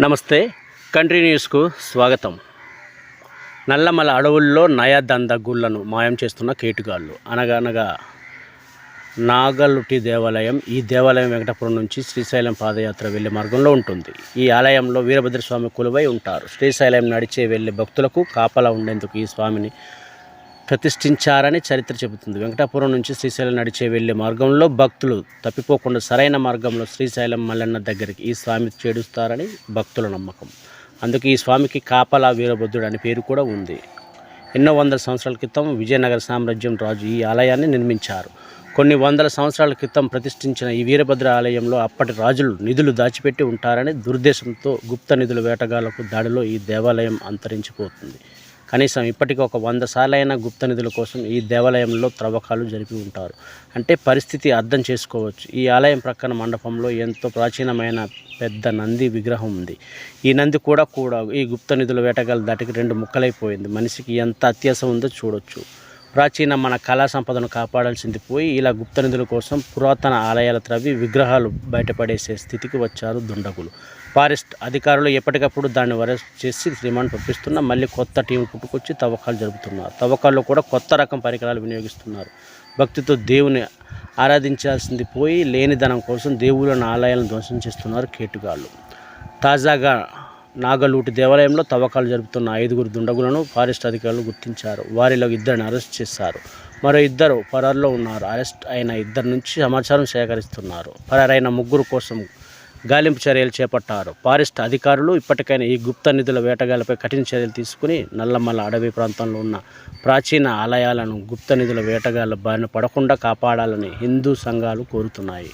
నమస్తే కంట్రీ న్యూస్కు స్వాగతం. నల్లమల అడవుల్లో నయదంద గుళ్ళను మాయం చేస్తున్న కేటుగాళ్ళు. అనగనగా నాగలుటి దేవాలయం ఈ దేవాలయం వెంకటపురం నుంచి శ్రీశైలం పాదయాత్ర వెళ్ళే మార్గంలో ఉంటుంది. ఈ ఆలయంలో వీరభద్రస్వామి కొలువై ఉంటారు. శ్రీశైలం నడిచే వెళ్ళే భక్తులకు కాపలా ఉండేందుకు ఈ స్వామిని ప్రతిష్ఠించారని చరిత్ర చెబుతుంది. వెంకటాపురం నుంచి శ్రీశైలం నడిచే వెళ్ళే మార్గంలో భక్తులు తప్పిపోకుండా సరైన మార్గంలో శ్రీశైలం మల్లన్న దగ్గరికి ఈ స్వామి చేడుస్తారని భక్తుల నమ్మకం. అందుకే ఈ స్వామికి కాపలా వీరభద్రుడు అనే పేరు కూడా ఉంది. ఎన్నో వందల సంవత్సరాల క్రితం విజయనగర సామ్రాజ్యం రాజు ఈ ఆలయాన్ని నిర్మించారు. కొన్ని వందల సంవత్సరాల క్రితం ప్రతిష్ఠించిన ఈ వీరభద్ర ఆలయంలో అప్పటి రాజులు నిధులు దాచిపెట్టి ఉంటారని దుర్దేశంతో గుప్త నిధుల వేటగాళ్ళకు దాడిలో ఈ దేవాలయం అంతరించిపోతుంది. కనీసం ఇప్పటికి ఒక వంద సార్లైన గుప్త నిధుల కోసం ఈ దేవాలయంలో త్రవ్వకాలు జరిపి ఉంటారు. అంటే పరిస్థితి అర్థం చేసుకోవచ్చు. ఈ ఆలయం ప్రక్కన మండపంలో ఎంతో ప్రాచీనమైన పెద్ద నంది విగ్రహం ఉంది. ఈ నంది కూడా కూడా ఈ గుప్త నిధుల వేటగాళ్ళ దాటికి రెండు ముక్కలైపోయింది. మనిషికి ఎంత అత్యాసం ఉందో చూడొచ్చు. ప్రాచీన మన కళా సంపదను కాపాడాల్సింది పోయి ఇలా గుప్త నిధుల కోసం పురాతన ఆలయాల త్రవ్వి విగ్రహాలు బయటపడేసే స్థితికి వచ్చారు దుండగులు. ఫారెస్ట్ అధికారులు ఎప్పటికప్పుడు దాన్ని అరెస్ట్ చేసి రిమాండ్ పంపిస్తున్నా మళ్ళీ కొత్త టీం పుట్టుకొచ్చి తవ్వకాలు జరుపుతున్నారు. తవ్వకాల్లో కూడా కొత్త రకం పరికరాలు వినియోగిస్తున్నారు. భక్తితో దేవుని ఆరాధించాల్సింది పోయి లేనిదనం కోసం దేవుళ్ళని ఆలయాలను ధ్వంసం చేస్తున్నారు కేటుగాళ్ళు. తాజాగా నాగలూటి దేవాలయంలో తవ్వకాలు జరుపుతున్న ఐదుగురు దుండగులను ఫారెస్ట్ అధికారులు గుర్తించారు. వారిలో ఇద్దరిని అరెస్ట్ చేశారు. మరో ఇద్దరు పరారులో ఉన్నారు. అరెస్ట్ అయిన ఇద్దరి నుంచి సమాచారం సేకరిస్తున్నారు. పరారైన ముగ్గురు కోసం గాలింపు చర్యలు చేపట్టారు. ఫారెస్ట్ అధికారులు ఇప్పటికైనా ఈ గుప్త నిధుల వేటగాళ్ళపై కఠిన చర్యలు తీసుకుని నల్లమల్ల అడవి ప్రాంతంలో ఉన్న ప్రాచీన ఆలయాలను గుప్త నిధుల వేటగాళ్ళ బారిన పడకుండా కాపాడాలని హిందూ సంఘాలు కోరుతున్నాయి.